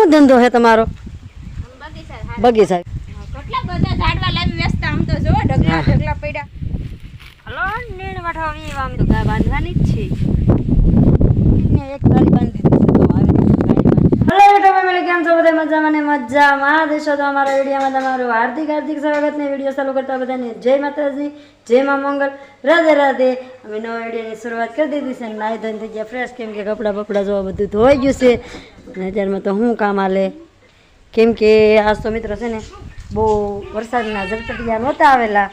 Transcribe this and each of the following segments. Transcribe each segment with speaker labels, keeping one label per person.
Speaker 1: શું ધંધો છે તમારો?
Speaker 2: બગીચા. કેટલા બધા ઝાડવા લાવી વેચતા આમ તો જો ઢગલા ઢગલા પડ્યા.
Speaker 1: હલો નીણ વાઠવા વી આમ તો ગાય બાંધવાની જ છે. એક ગાડી બાંધી કેમ છો? બધા મજામાં ને મજામાં? દેશો તો અમારા વિડીયોમાં તમારું હાર્દિક હાર્દિક સ્વાગત ને વીડિયો ચાલુ કરતા બધાને. જય માતાજી જય મા મંગલ. રાધે રાધે. અમે નવા વિડીયોની શરૂઆત કરી દીધી છે. નાઈ ધોઈને થઈ ગયા ફ્રેશ કેમ કે કપડાં બપડા જોવા બધું ધોઈ ગયું છે. અત્યારમાં તો શું કામ આલે કેમ કે આજ તો મિત્રો છે ને બહુ વરસાદના ઝડપટિયા નહોતા આવેલા.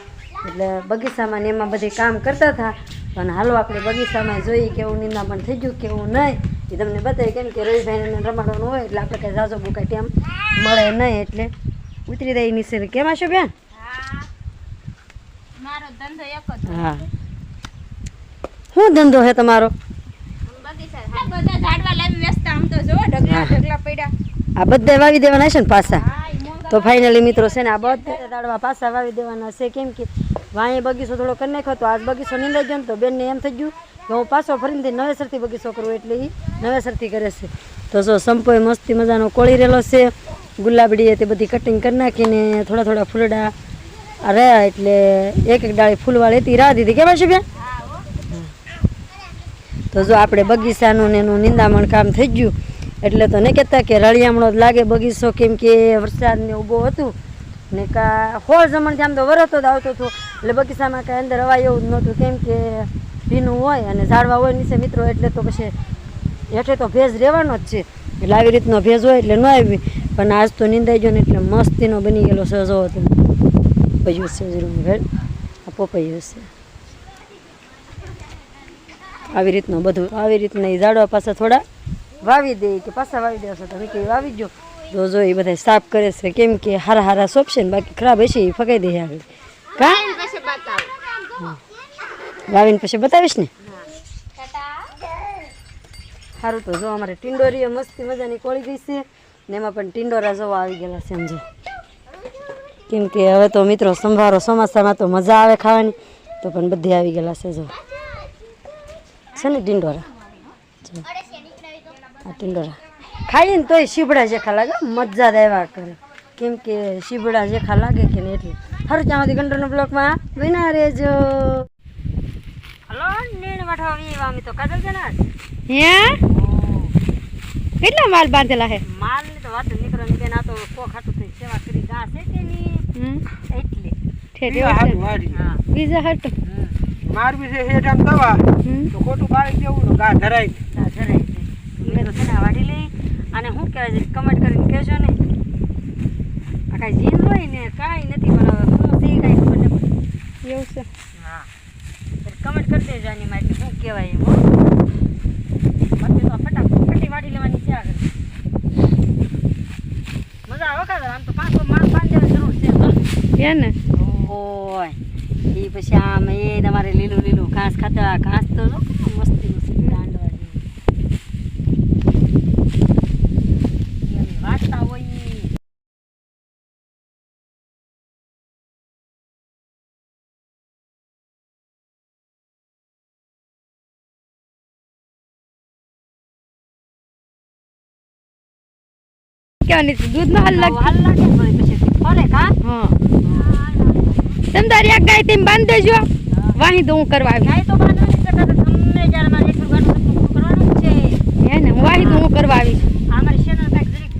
Speaker 1: એટલે બગીચામાં ને એમાં બધી કામ કરતા હતા. પણ હાલો આપણે બગીચામાં જોઈએ કેવું નિંદામણ થઈ ગયું કેવું નહીં. એ તમને બતાવી કેમ કે રવિભાઈને રમાડવાનું હોય એટલે આપણે કાંઈ જાજો બહુ કાંઈ ટાઈમ મળે નહીં એટલે ઉતરી દઈ નિશે કેમ આશો બેન?
Speaker 2: હા. મારો ધંધો
Speaker 1: હા. શું ધંધો છે તમારો?
Speaker 2: ઝાડવા લાવી વેચતા આમ તો જો ઢગલા ઢગલા પડ્યા.
Speaker 1: આ બધા વાવી દેવાના છે ને પાછા. તો ફાઇનલી મિત્રો છે ને આ બધા દાડવા પાછા વાવી દેવાના છે. કેમ કે વાંયે બગીચો થોડો કરી નાખ્યો તો આજ બગીચો નીંદાઈ ગયો ને તો બેનને એમ થઈ ગયું કે હું પાછો ફરીને નવેસરથી બગીચો કરું એટલે એ નવેસરથી કરે છે. તો જો સંપોય મસ્તી મજાનો કોળી રહેલો છે. ગુલાબડીએ તે બધી કટિંગ કરી નાખીને થોડા થોડા ફૂલડા રહ્યા એટલે એક એક ડાળી ફૂલવાળી હતી. રાહ દીધી. કેવા છે બેન? તો જો આપણે બગીચાનું ને એનું નિંદામણ કામ થઈ ગયું, એટલે તો નહીં કહેતા કે રળિયામણો જ લાગે બગીચો, કેમ કે વરસાદ ને ઊભો હતું. ને કા હોળ જમણથી આમ તો વરતો જ આવતો હતો. એટલે બગીચામાં કાંઈ અંદર અવાય એવું જ નહોતું. કેમ કે ભીનું હોય અને ઝાડવા હોય નીચે મિત્રો, એટલે તો પછી હેઠે તો ભેજ રહેવાનો જ છે. એટલે આવી રીતનો ભેજ હોય એટલે ન આવી. પણ આજ તો નિંદાઈ ગયો ને એટલે મસ્તીનો બની ગયેલો સજો હતો. પૈયું છે જરૂર પપૈયું છે આવી રીતનું બધું. આવી રીતના એ ઝાડવા પાસે થોડા વાવી દે કે પાછા વાવી દેશો તમે કે વાવી જો જો જો એ બધા સાફ કરે છે. કેમ કે હારા હારા સોંપશે ને બાકી ખરાબ હશે એ ફગાઈ દે આવે કા? વાવીને પછી બતાવીશ ને? સારું તો જો અમારે ટિંડોરીએ મસ્તી મજાની કોળી ગઈ છે. ને એમાં પણ ટિંડોરા જોવા આવી ગયેલા છે સમજો કેમ કે હવે તો મિત્રો સંભારો ચોમાસામાં તો મજા આવે ખાવાની. તો પણ બધી આવી ગયેલા છે જો. છે ને ટિંડોરા આ ટિંડોરા ખાઈએ ને તોય શીબડા જેખા લાગે મજા દેવા કરે. કેમ કે શીબડા જેખા લાગે કે ને એટલે. સારું ત્યાં સુધી કંટ્રોલનો બ્લોકમાં વિના રેજો હલો નીણ વાઠવા વી વામી તો. કાજલ છે ને?
Speaker 2: હે? કેટલા માલ બાંધેલા હે?
Speaker 1: માલની તો વાત નીકળો ને બેન આ તો કો ખાતું થઈ સેવા કરી ગા છે કે ની એટલે.
Speaker 2: બીજા હટ.
Speaker 3: મારવી છે હેઠ આમ દવા તો ખોટું બાળી દેવું તો ઘા ધરાય
Speaker 1: આ ધરાય. મેં તો છે ને વાઢી લઈ અને શું કહેવાય છે કમેન્ટ કરીને કહેજો ને. આ કાંઈ જીન હોય ને કાંઈ નથી પણ હું છે કાંઈ ખબર નથી
Speaker 2: એવું છે.
Speaker 1: હા. કમેન્ટ કરી દેજો આની માટે શું કહેવાય એમ હો. બાકી તો ફટાફટ ફટી વાડી લેવાની છે આગળ. મજા આવે કાદર આમ તો પાંચ માણસ પાંચ દેવાની જરૂર છે.
Speaker 2: ને?
Speaker 1: ઓય. એ પછી આમ એ તમારે લીલું લીલું ઘાસ ખાતા ઘાસ તો મસ્તી મસ્તી દાંડવા જેવું. વાંચતા હોય.
Speaker 2: દૂધમાં હાલ
Speaker 1: તો હાલ લાગે પછી ફરે કા
Speaker 2: હા તમે તારી આ ગાય તેમ બાંધ દેજો. વાહી હું કરવા આવી.
Speaker 1: તો તમને જ્યારે મારે એક કરવાનું છે.
Speaker 2: હે ને હું વાહી હું કરવા આવી
Speaker 1: અમારી ચેનલ કાંઈક જરીક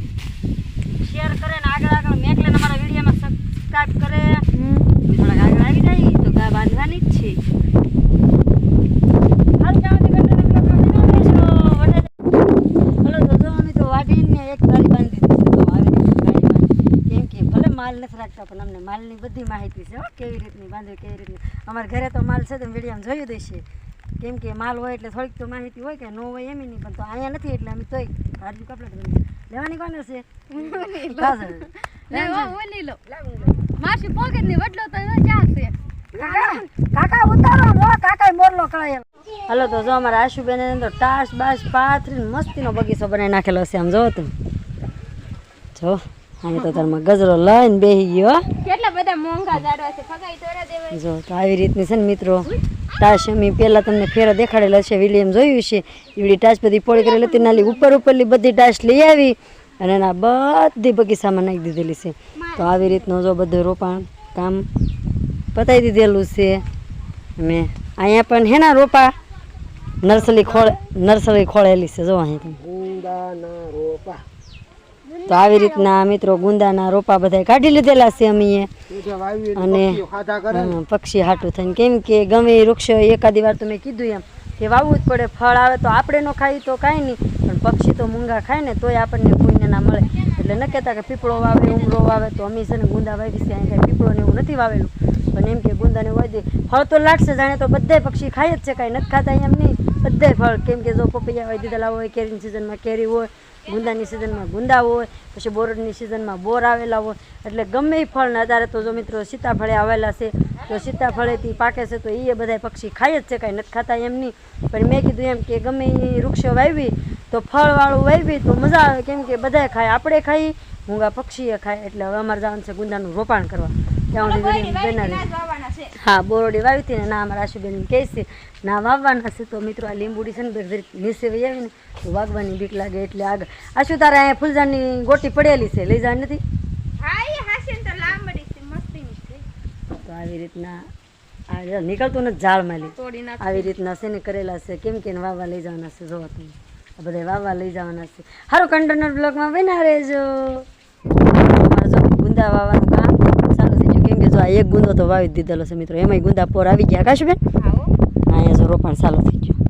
Speaker 1: શેર કરે ને આગળ આગળ મેકલે અમારા વિડીયોમાં સબસ્ક્રાઇબ કરે. થોડાક આગળ આવી જાય તો ગાય બાંધવાની જ છે હાલ જવાની ઘંટાના બ્લોકમાં વિના રહેજો. વધારે- હલો તો જો અમે તો વાટીને એક ગાડી બાંધી દીધી છે. તો આવી રીતે ગાડી બાંધી. કેમ કે ભલે માલ નથી રાખતા પણ અમને માલની બધી માહિતી છે હો કેવી રીતની બાંધવી કેવી રીતની. અમારા ઘરે તો માલ છે તો વિડીયોમાં જોયું દેશે કેમ કે માલ હોય એટલે થોડીક તો માહિતી હોય કે ન હોય એમ નહીં પણ તો અહીંયા નથી એટલે અમે તોય હાર્દિક કપડા લેવાની કોને છે. કાજલ.
Speaker 2: ઓલી લો. માસી પોકેટની વડલો તો ક્યાં છે?
Speaker 1: કાકા ઉતારો કાકા મોરલો કળાય હલો તો જો અમારા આશુબેન તો ટાસ બાસ પાથરીને મસ્તીનો બગીચો બનાવી નાખેલો છે આમ જો તું જો. અહીં તો તારમાં ગજરો લઈને બેસી ગયો હો.
Speaker 2: કેટલા બધા મોંઘા ઝાડવા છે ફગાઈ તોડા દેવાય
Speaker 1: જો તો આવી રીતની છે ને મિત્રો ટાશ અમે પહેલાં તમને ફેરો દેખાડેલા છે વિલિયમ જોયું છે. એવડી ટાશ બધી પોળી કરેલી હતી નાલી ઉપર ઉપરલી બધી ટાશ લઈ આવી અને એના બધી બગીચામાં નાખી દીધેલી છે. તો આવી રીતનું જો બધું રોપાણ કામ પતાવી દીધેલું છે. અને અહીંયા પણ હેના રોપા નર્સરી ખોળ નર્સરી ખોળેલી છે જો અહીં
Speaker 3: રોપા.
Speaker 1: તો આવી રીતના મિત્રો ગુંદાના રોપા બધા કાઢી લીધેલા છે અમે અને પક્ષી હાટું થઈને. કેમ કે ગમે એ વૃક્ષ એકાદી વાર તો મેં કીધું એમ કે વાવવું જ પડે ફળ આવે તો આપણે ન ખાઈ તો કાંઈ નહીં. પણ પક્ષી તો મૂંગા ખાય ને તોય આપણને કોઈને ના મળે. એટલે ન કહેતા કે પીપળો વાવે ઉમરો વાવે. તો અમે છે ને ગુંદા વાવી છે અહીં કાંઈ પીપળો ને એવું નથી વાવેલું. પણ એમ કે ગુંદાને વાવી દે. ફળ તો લાગશે જાણે તો બધાય પક્ષી ખાય જ છે કાંઈ નથી ખાતા એમ નહીં. બધાય ફળ. કેમ કે જો પપૈયા વાવી દીધેલા હોય કેરીની સિઝનમાં કેરી હોય ગુંદાની સિઝનમાં ગુંદા હોય, પછી બોરડની સિઝનમાં બોર આવેલા હોય. એટલે ગમે એ ફળને અત્યારે તો જો મિત્રો સીતાફળે આવેલા છે, તો સીતાફળેથી પાકે છે, તો એ બધા પક્ષી ખાય જ છે, કાંઈ નથી ખાતા એમ નહીં. પણ મેં કીધું એમ કે ગમે એ વૃક્ષો વાવી તો ફળવાળું વાવી તો મજા આવે. કેમ કે બધાય ખાય, આપણે ખાઈ, મૂંગા પક્ષીએ ખાય. એટલે હવે અમારે જવાનું છે ગુંદાનું રોપાણ કરવા. ત્યાં સુધી બનાવી હા બોરડી વાવી હતી ને ના અમારા આશુબેન કહે છે ના વાવવાના છે. તો મિત્રો આ લીંબુડી છે ને નીચે વહી આવી તો વાગવાની બીક લાગે એટલે આગળ આશુ તારે અહીંયા ફૂલઝાડની ગોટી પડેલી છે લઈ જવાની નથી? તો આવી રીતના આ નીકળતું નથી ઝાડમાં લી આવી રીતના છે ને કરેલા છે. કેમ કે વાવવા લઈ જવાના છે જોવા તમે. બધા વાવવા લઈ જવાના છે. સારું કન્ટેનર બ્લોકમાં બના રહેજો. જો ગુંદા વાવવાનું કામ ચાલુ થઈ ગયું કેમ કે જો આ એક ગુંદો તો વાવી દીધેલો છે મિત્રો. એમાંય ગુંદા પોર આવી ગયા કાશુબેન અહીંયા જો રોપણ ચાલુ થઈ ગયું.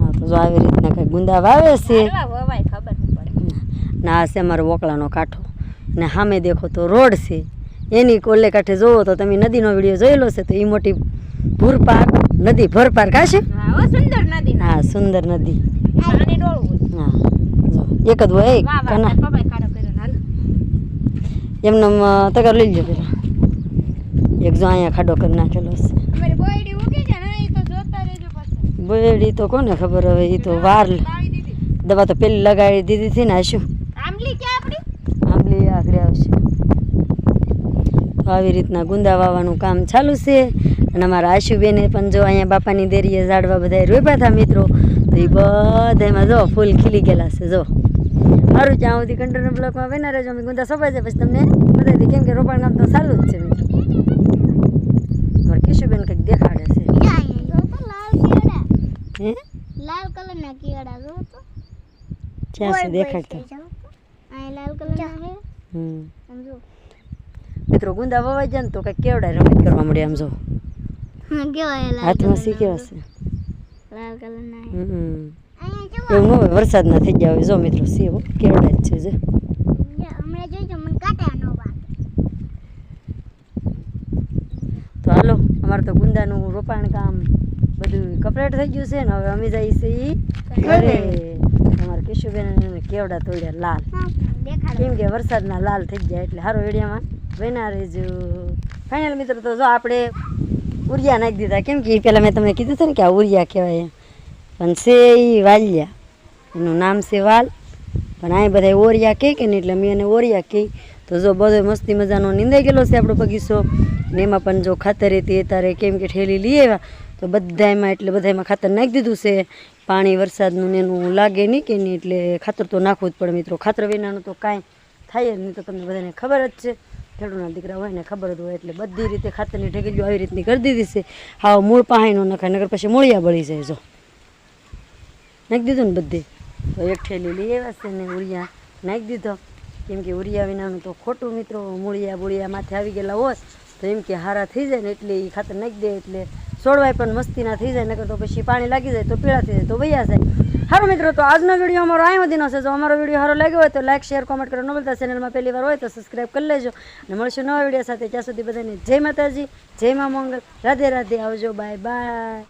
Speaker 1: હા તો જો આવી રીતના કંઈ ગુંદા વાવે છે. ના આ છે અમારો વોકળાનો કાંઠો. ને સામે દેખો તો રોડ છે. એની કોલે કાંઠે જોવો તો તમે નદીનો વીડિયો જોયેલો છે તો એ મોટી ભૂરપાર નદી ભરપાર કાશે
Speaker 2: સુંદર નદી.
Speaker 1: હા સુંદર નદી. હા એક જ હોય એમને તગર લઈ લો પેલા. એક જો અહીંયા ખાડો કરી નાખેલો છે.
Speaker 2: બોયડી તો
Speaker 1: કોને ખબર હવે એ તો વાર દવા તો પેલી લગાડી દીધી હતી ને શું?
Speaker 2: આંબલી
Speaker 1: આગળ આવશે. આવી રીતના ગુંદા વાવવાનું કામ ચાલુ છે. અને અમારા આશુબેને પણ જો અહીંયા બાપાની દેરીએ ઝાડવા બધા રોપ્યા હતા મિત્રો તો એ બધામાં જો ફૂલ ખીલી ગયેલા છે જો. સારું ત્યાં સુધી કંટ્રોલ બ્લોકમાં બના રહેજો. અમે ગુંદા સોંપાય છે પછી તમને બધા કેમ કે રોપણ કામ તો ચાલુ જ છે મિત્રો અમારે કિશુબેન કંઈક દેખાડે છે હે
Speaker 4: લાલ કલર ના જો તો.
Speaker 1: છે દેખાડતો
Speaker 4: આ લાલ કલર ના હે.
Speaker 1: હમ.
Speaker 4: સમજો
Speaker 1: મિત્રો ગુંદા વવાઈ જાય ને તો કઈ કેવડા રમત કરવા મળે આમ જો.
Speaker 4: હા કેવાય
Speaker 1: હાથમાં શી કેવા છે
Speaker 4: લાલ કલર ના
Speaker 1: હમ. એવું ન વરસાદ ના થઈ ગયા જો મિત્રો સેવો કેવડા જ છે જે.
Speaker 4: હમણાં જોઈજો મને કાંટા નો
Speaker 1: તો હાલો અમારે તો ગુંદાનું રોપાણ કામ બધું કપરેટ થઈ ગયું છે ને હવે અમે જઈએ છીએ ઘરે. અમારે કિશુબેન કેવડા તોડ્યા લાલ. કેમ કે વરસાદના લાલ થઈ ગયા એટલે સારો એડિયામાં બના રહેજો. ફાઇનલ મિત્રો, તો જો આપણે ઉરિયા નાખી દીધા. કેમ કે પહેલાં મેં તમને કીધું હતું ને કે આ ઉરિયા કહેવાય પણ છે એ વાલિયા. એનું નામ છે વાલ. પણ આ બધા ઓરિયા કહે કે નહીં એટલે મેં એને ઓરિયા કહી. તો જો બધો મસ્તી મજાનો નીંદાઈ ગયેલો છે આપણો બગીચો. ને એમાં પણ જો ખાતર હતી તારે કેમ કે ઠેલી લઈ આવ્યા. તો બધામાં એટલે બધામાં ખાતર નાખી દીધું છે. પાણી વરસાદનું ને એનું લાગે નહીં કે નહીં એટલે ખાતર તો નાખવું જ પડે મિત્રો. ખાતર વિનાનું તો કાંઈ થાય જ નહીં તો તમને બધાને ખબર જ છે. ખેડૂતના દીકરા હોય ને ખબર જ હોય એટલે બધી રીતે ખાતરની ઢગેલીઓ આવી રીતની કરી દીધી છે. હા મૂળ પાણીનો નખાય નગર પછી મૂળિયા બળી જાય જો. નાખી દીધું ને બધી. તો એક ઠેલી લઈ આવ્યા છે ને ઉરિયા નાખી દીધો. કેમ કે ઉરિયા વિનાનું તો ખોટું મિત્રો. મૂળિયા બુળિયા માથે આવી ગયેલા હોય તો એમ કે હારા થઈ જાય ને એટલે એ ખાતર નાખી દે એટલે છોડવાય પણ મસ્તીના થઈ જાય, નકર તો પછી પાણી લાગી જાય, તો પીળા થઈ જાય, તો વૈયા જાય. સારું મિત્રો, તો આજનો વીડિયો અમારો આ વધીનો છે. જો અમારો વીડિયો સારો લાગ્યો હોય તો લાઈક શેર કોમેન્ટ કરો. ન બોલતા ચેનલમાં પહેલી વાર હોય તો સબસ્ક્રાઈબ કરી લેજો. અને મળશું નવા વીડિયો સાથે. ત્યાં સુધી બધાને જય માતાજી, જય મા મંગલ. રાધે રાધે. આવજો. Bye bye